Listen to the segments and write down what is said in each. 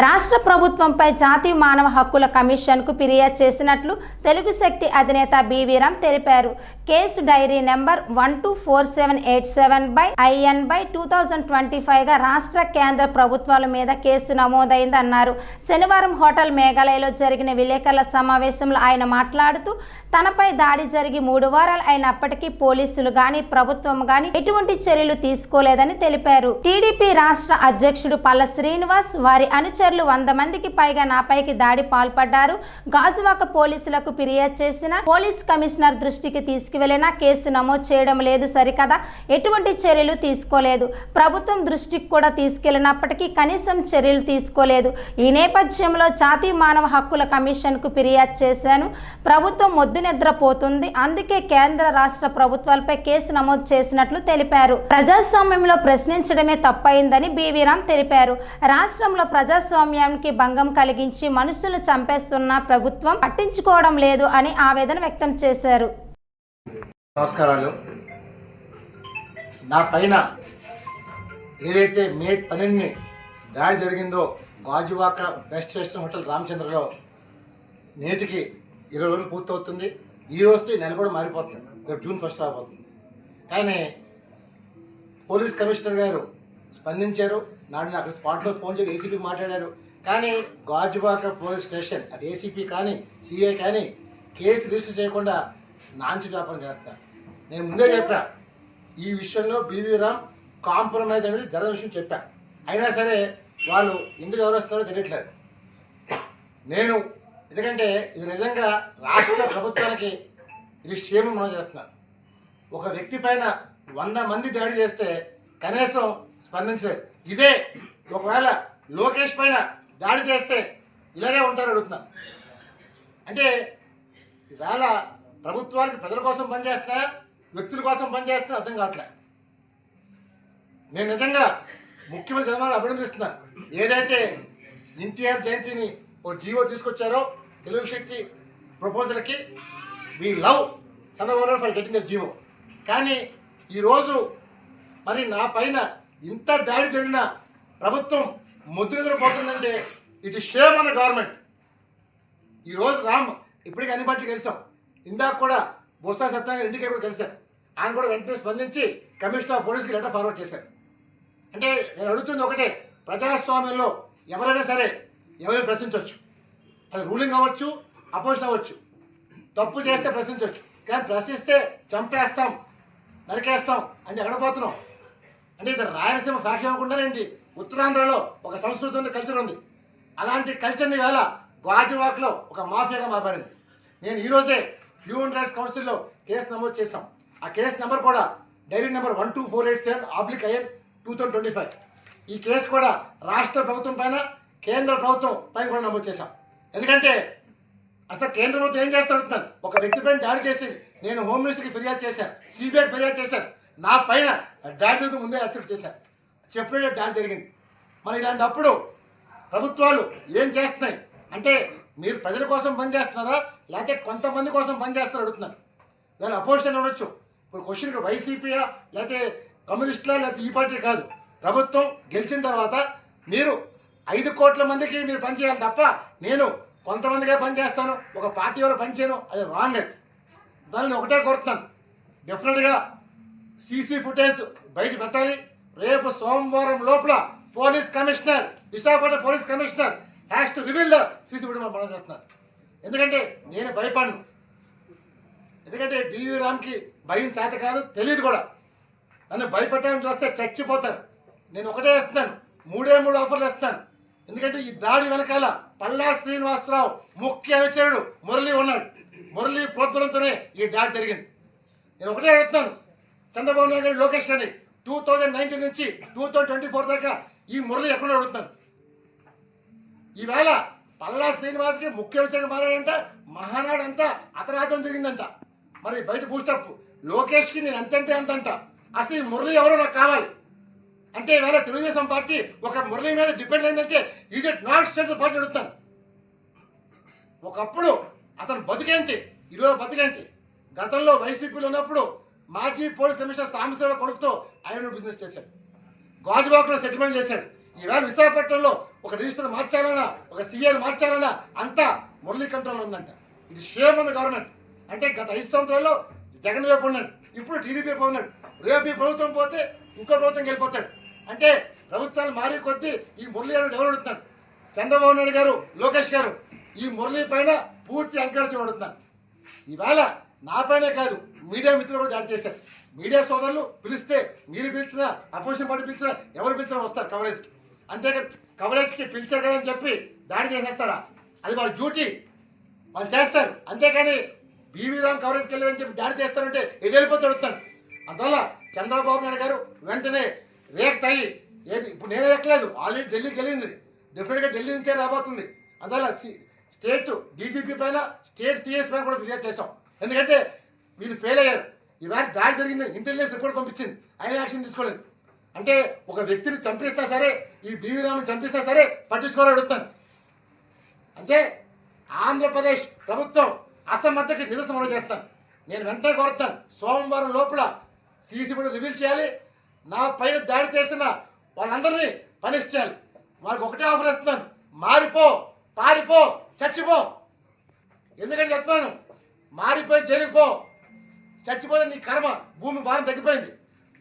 రాష్ట్ర ప్రభుత్వంపై జాతీయ మానవ హక్కుల కమిషన్కు ఫిర్యాదు చేసినట్లు తెలుగు శక్తి అధినేత బీవీరామ్ తెలిపారు. Case diary number one two four seven eight seven by IN by two thousand twenty ఫైవ్గా రాష్ట్ర కేంద్ర ప్రభుత్వాల మీద కేసు నమోదైందన్నారు. శనివారం హోటల్ మేఘాలయలో జరిగిన విలేకరుల సమావేశంలో ఆయన మాట్లాడుతూ తనపై దాడి జరిగి మూడు వారాలు అయినప్పటికీ పోలీసులు కానీ ప్రభుత్వం కానీ ఎటువంటి చర్యలు తీసుకోలేదని తెలిపారు. టీడీపీ రాష్ట్ర అధ్యక్షుడు పల్ల శ్రీనివాస్ వారి అనుచరులు వంద మందికి పైగా నాపైకి దాడి పాల్పడ్డారు. గాజువాక పోలీసులకు ఫిర్యాదు చేసిన పోలీస్ కమిషనర్ దృష్టికి తీసుకువెళ్ళినా కేసు నమోదు చేయడం లేదు సరికదా. ఎటువంటి చర్యలు తీసుకోలేదు. ప్రభుత్వం దృష్టికి కూడా తీసుకెళ్ళినప్పటికీ కనీసం చర్యలు తీసుకోలేదు. ఈ నేపథ్యంలో జాతీయ మానవ హక్కుల కమిషన్కు ఫిర్యాదు చేశాను. ప్రభుత్వం మొద్దు నిద్రపోతుంది. అందుకే కేంద్ర రాష్ట్ర ప్రభుత్వాలపై కేసు నమోదు చేసినట్లు తెలిపారు. ప్రజాస్వామ్యంలో ప్రశ్నించడమే తప్పైందని బీవీరామ్ తెలిపారు. రాష్ట్రంలో ప్రజాస్వామ్యానికి భంగం కలిగించి మనుషులు చంపేస్తున్న ప్రభుత్వం పట్టించుకోవడం లేదు అని ఆవేదన వ్యక్తం చేశారు. నమస్కారాలు. నా పైన ఏదైతే మే పన్నెండుని దాడి జరిగిందో గాజువాక బెస్ట్ వెస్టర్న్ హోటల్ రామచంద్రలో నేటికి ఇరవై రోజులు పూర్తవుతుంది. ఈ రోజుతో నెల కూడా మారిపోతుంది. రేపు జూన్ ఫస్ట్ రాబోతుంది. కానీ పోలీస్ కమిషనర్ గారు స్పందించారు. నాడు అక్కడ స్పాట్లో ఫోన్ చేసి ఏసీపీ మాట్లాడారు. కానీ గాజువాక పోలీస్ స్టేషన్ అటు ఏసీపీ కానీ సిఐ కానీ కేసు రిజిస్టర్ చేయకుండా నాంచి వ్యాపారం చేస్తారు. నేను ముందే చెప్పా ఈ విషయంలో బీవీ రామ్ కాంప్రమైజ్ అనేది జరగని విషయం చెప్పా. అయినా సరే వాళ్ళు ఎందుకు ఎవరు తెలియట్లేదు. నేను ఎందుకంటే ఇది నిజంగా రాష్ట్ర ప్రభుత్వానికి ఇది క్షేమం మనం చేస్తున్నాను ఒక వ్యక్తి పైన వంద మంది దాడి చేస్తే కనీసం స్పందించలేదు. ఇదే ఒకవేళ లోకేష్ పైన దాడి చేస్తే ఇలాగే ఉంటారు అడుగుతున్నాను అంటే ఈవేళ ప్రభుత్వానికి ప్రజల కోసం పనిచేస్తా వ్యక్తుల కోసం పనిచేస్తా అర్థం కావట్లే. నేను నిజంగా ముఖ్యమంత్రి జగన్మోహన్ అభినందిస్తున్నాను ఏదైతే ఎన్టీఆర్ జయంతిని ఓ జీవో తీసుకొచ్చారో Telugu Shakti ప్రపోజల్కి we love Chandrababu Naidu for getting the GO. కానీ ఈరోజు మరి నా పైన ఇంత దాడి జరిగిన ప్రభుత్వం ముద్దు నిద్రపోతుందంటే ఇట్ ఇస్ షేమ్ అన్న గవర్నమెంట్. ఈరోజు రామ్ ఇప్పటికీ అన్ని పార్టీలు కలిసాం ఇందాక కూడా బొత్స సత్యాన్ని ఇంటికి కూడా కలిశారు ఆయన కూడా వెంటనే స్పందించి కమిషనర్ ఆఫ్ పోలీస్కి లెటర్ ఫార్వర్డ్ చేశారు. అంటే నేను అడుగుతుంది ఒకటే ప్రజాస్వామ్యంలో ఎవరైనా సరే ఎవరైనా ప్రశ్నించవచ్చు. అది రూలింగ్ అవ్వచ్చు అపోజిషన్ అవ్వచ్చు. తప్పు చేస్తే ప్రశ్నించవచ్చు. కానీ ప్రశ్నిస్తే చంపేస్తాం నరికేస్తాం అంటే ఎక్కడ పోతున్నాం అంటే ఇది రాయలసీమ ఫ్యాక్షన్ అనుకుంటారేంటి ఉత్తరాంధ్రలో ఒక సంస్కృతి ఉంది కల్చర్ ఉంది. అలాంటి కల్చర్ని వేళ గాజువాక్లో ఒక మాఫియాగా మారింది నేను ఈరోజే హ్యూమన్ రైట్స్ కౌన్సిల్లో కేసు నమోదు చేశాం. ఆ కేసు నెంబర్ కూడా diary number one two four eight seven oblique IN two thousand twenty five. ఈ కేసు కూడా రాష్ట్ర ప్రభుత్వం పైన కేంద్ర ప్రభుత్వం పైన కూడా నమోదు చేశాం. ఎందుకంటే అసలు కేంద్ర ప్రభుత్వం ఏం చేస్తాడుతున్నాను ఒక వ్యక్తి పైన దాడి చేసి నేను హోమ్ మినిస్టర్కి ఫిర్యాదు చేశాను సిబిఐ ఫిర్యాదు చేశాను. నా పైన దాడి ముందే హత్యలు చేశాను చెప్పే దాడి జరిగింది. మరి ఇలాంటప్పుడు ప్రభుత్వాలు ఏం చేస్తున్నాయి? అంటే మీరు ప్రజల కోసం పనిచేస్తున్నారా లేకపోతే కొంతమంది కోసం పనిచేస్తారో అడుగుతున్నారు దాని అపోజిషన్ ఉండొచ్చు ఇప్పుడు క్వశ్చన్కి వైసీపీయా లేకపోతే కమ్యూనిస్టులా లేకపోతే ఈ పార్టీ కాదు. ప్రభుత్వం గెలిచిన తర్వాత మీరు ఐదు కోట్ల మందికి మీరు పనిచేయాలి తప్ప నేను కొంతమందిగా పనిచేస్తాను ఒక పార్టీ వాళ్ళు పనిచేయను అది రాంగ్ అది దానిని ఒకటే కోరుతున్నాను. డెఫినెట్గా సీసీ ఫుటేజ్ బయట పెట్టాలి. రేపు సోమవారం లోపల police commissioner Visakhapatnam police commissioner has to reveal the CC footage మనం చేస్తున్నారు. ఎందుకంటే నేను భయపడను. ఎందుకంటే బీవీ రామ్కి భయం చేత కాదు తెలియదు కూడా. నన్ను భయపెట్టాలని చూస్తే చచ్చిపోతారు. నేను ఒకటే వేస్తున్నాను. మూడే మూడు ఆఫర్లు వేస్తున్నాను. ఎందుకంటే ఈ దాడి వెనకాల పల్లా శ్రీనివాసరావు ముఖ్య అనుచరుడు మురళి ఉన్నాడు. మురళి ప్రోత్బలంతోనే ఈ దాడి జరిగింది. నేను ఒకటే అడుగుతున్నాను. చంద్రబాబు నాయుడు గారి లోకేష్ గారిని టూ థౌజండ్ నైన్టీన్ నుంచి టూ థౌజండ్ ట్వంటీ ఫోర్ దాకా ఈ మురళి ఎక్కడ అడుగుతున్నాను. ఈవేళ పల్లా శ్రీనివాస్కి ముఖ్య విషయంగా మారాడంట మహానాడు అంతా అతరాతం జరిగిందంట మరి బయట బూస్టప్ లోకేష్కి నేను ఎంతంటే అంతంట. అసలు ఈ మురళి ఎవరో నాకు కావాలి. అంటే ఈవేళ తెలుగుదేశం పార్టీ ఒక మురళి మీద డిపెండ్ అయిందంటే is it not central party అడుగుతాను ఒకప్పుడు అతను బతికేంటి? ఈరోజు బతికేంటి? గతంలో వైసీపీలో ఉన్నప్పుడు మాజీ పోలీస్ కమిషనర్ సాంబశివరావు కొడుకుతో ఆయన బిజినెస్ చేశాడు. గాజువాకలో సెటిల్మెంట్ చేశాడు. ఈవేళ విశాఖపట్నంలో ఒక రిజిస్టర్ మార్చాలన్నా ఒక సీఏని మార్చాలన్నా అంతా మురళీ కంట్రోల్ ఉందంట. ఇది షేమ్ ఉంది గవర్నమెంట్ అంటే గత ఐదు సంవత్సరాల్లో జగన్ వైపు ఉన్నాడు. ఇప్పుడు టీడీపీ వైపు ఉన్నాడు. రేపు ఈ ప్రభుత్వం పోతే ఇంకో ప్రభుత్వం వెళ్ళిపోతాడు అంటే ప్రభుత్వాలు మారే కొద్దీ ఈ మురళీ గారు ఎవరు అడుగుతున్నారు చంద్రబాబు నాయుడు గారు లోకేష్ గారు. ఈ మురళీ పైన పూర్తి ఎంకరేజ్ అడుగుతున్నారు ఈవేళ నా పైనే కాదు మీడియా మిత్రులు కూడా దాడి చేశారు. మీడియా సోదరులు పిలిస్తే మీరు పిలిచినా అపోజిషన్ పార్టీ పిలిచినా ఎవరు పిలిచినా వస్తారు కవరేజ్కి అంతేకాదు కవరేజ్కి పిలిచారు కదా అని చెప్పి దాడి చేసేస్తారా? అది వాళ్ళ డ్యూటీ. వాళ్ళు చేస్తారు. అంతేకాని బీవీ రామ్ కవరేజ్కి వెళ్ళారని చెప్పి దాడి చేస్తారంటే ఎటు వెళ్ళిపోతే అడుగుతాను అందువల్ల చంద్రబాబు నాయుడు గారు వెంటనే రియాక్ట్ అయ్యి ఏది ఇప్పుడు నేనే ఎక్కలేదు ఆల్రెడీ ఢిల్లీకి వెళ్ళింది. డెఫినెట్గా ఢిల్లీ నుంచే రాబోతుంది. అందువల్ల స్టేట్ డీజీపీ పైన స్టేట్ సిఎస్ పైన కూడా ఫిర్యాదు చేసాం ఎందుకంటే వీళ్ళు ఫెయిల్ అయ్యారు. ఈవేళ దాడి జరిగింది ఇంటెలిజెన్స్ రిపోర్ట్ పంపించింది. ఆయన యాక్షన్ తీసుకోలేదు. అంటే ఒక వ్యక్తిని చంపిస్తా సరే ఈ బీవీ రామన్ చంపిస్తా సరే పట్టించుకోవాలని అడుగుతాను అంటే ఆంధ్రప్రదేశ్ ప్రభుత్వం అసమర్థకి నిరసన చేస్తాను. నేను వెంటనే కోరుతాను సోమవారం లోపల సీసీ కూడా రివీల్ చేయాలి. నా పైన దాడి చేసిన వాళ్ళందరినీ పనిష్ చేయాలి. వాళ్ళకి ఒకటే ఆఫర్ ఇస్తున్నాను. మారిపో పారిపో చచ్చిపో. ఎందుకంటే చెప్తున్నాను చచ్చిపోతే నీ కర్మ భూమి భారం తగ్గిపోయింది.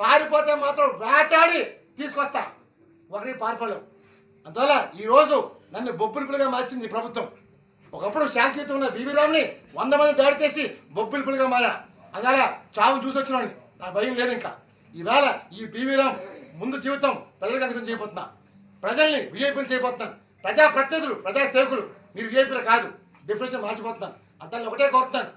పారిపోతే మాత్రం వేటాడి తీసుకొస్తా. ఒకరికి పారిపోలేవు. అందువల్ల ఈరోజు నన్ను బొబ్బిలిపులుగా మార్చింది ప్రభుత్వం. ఒకప్పుడు శాంతియుతం ఉన్న బీబీ రామ్ని వంద మంది దాడి చేసి బొబ్బిలిపులుగా మారా. అందువల్ల చావు చూసి వచ్చినవాడిని నా భయం లేదు ఇంకా. ఈవేళ ఈ బీవీ రామ్ ముందు జీవితం ప్రజలకు అంకితం చేయబోతున్నా. ప్రజల్ని విఐపీలు చేయబోతున్నాను ప్రజా ప్రతినిధులు ప్రజా సేవకులు. మీరు విఐపీలు కాదు. డిఫరెన్స్ మార్చిపోతున్నాను అంతా ఒకటే కోరుతున్నాను.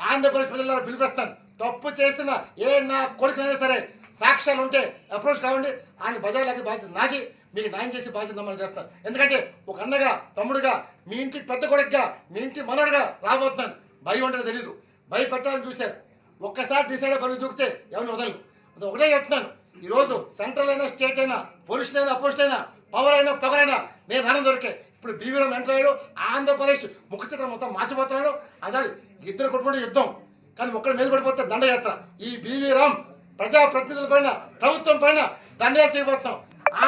ఆంధ్రప్రదేశ్ ప్రజల పిలిపిస్తాను. తప్పు చేసిన ఏ నా కొడుకునైనా సరే సాక్ష్యాలు ఉంటే అప్రోచ్ కావండి. ఆయన బజార్లకి బాధ్యత నాకి మీకు న్యాయం చేసి బాధ్యత నమ్మని చేస్తాను ఎందుకంటే ఒక అన్నగా తమ్ముడుగా మీ ఇంటి పెద్ద కొడుకుగా మీ ఇంటి మనవడుగా రాబోతున్నాను. భయం అంటే తెలియదు భయపెట్టాలని చూశారు. ఒక్కసారి డిసైడ్ పని దూకితే ఎవరిని వదలు అది ఒకటే చెప్తున్నాను. ఈరోజు సెంట్రల్ అయినా స్టేట్ అయినా పొలిషన్ అయినా అపోజిట్ అయినా పవర్ అయినా పవర్ అయినా నేను రణం దొరికే. ఇప్పుడు బీవీరం ఎంటర్ అయ్యాడు ఆంధ్రప్రదేశ్ ముఖ చిత్రం మొత్తం మార్చిపోతున్నాడు. అదే ఇద్దరు కొట్టుకుంటే యుద్ధం కానీ ఒక్కడి మీద పడిపోతే దండయాత్ర. ఈ బీవీ రామ్ ప్రజా పైన ప్రభుత్వం పైన దండయాత్ర చేయబోతున్నాం.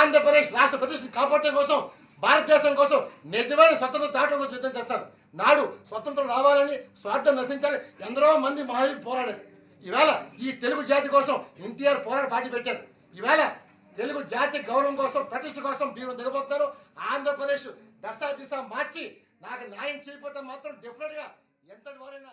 ఆంధ్రప్రదేశ్ రాష్ట్ర ప్రతిష్టని కాపాడటం కోసం భారతదేశం కోసం నిజమైన స్వతంత్రం దాటం కోసం యుద్ధం చేస్తారు. నాడు స్వతంత్రం రావాలని స్వార్థం నశించాలి ఎందరో మంది మహావీరులు పోరాడారు. ఈవేళ ఈ తెలుగు జాతి కోసం ఎన్టీఆర్ పోరాట పార్టీ పెట్టారు. ఈవేళ తెలుగు జాతి గౌరవం కోసం ప్రతిష్ట కోసం మీరు దిగబోతున్నారు. ఆంధ్రప్రదేశ్ దశ దిశ మార్చి నాకు న్యాయం చేయకపోతే మాత్రం డెఫినెట్గా ఎంతటి వారైనా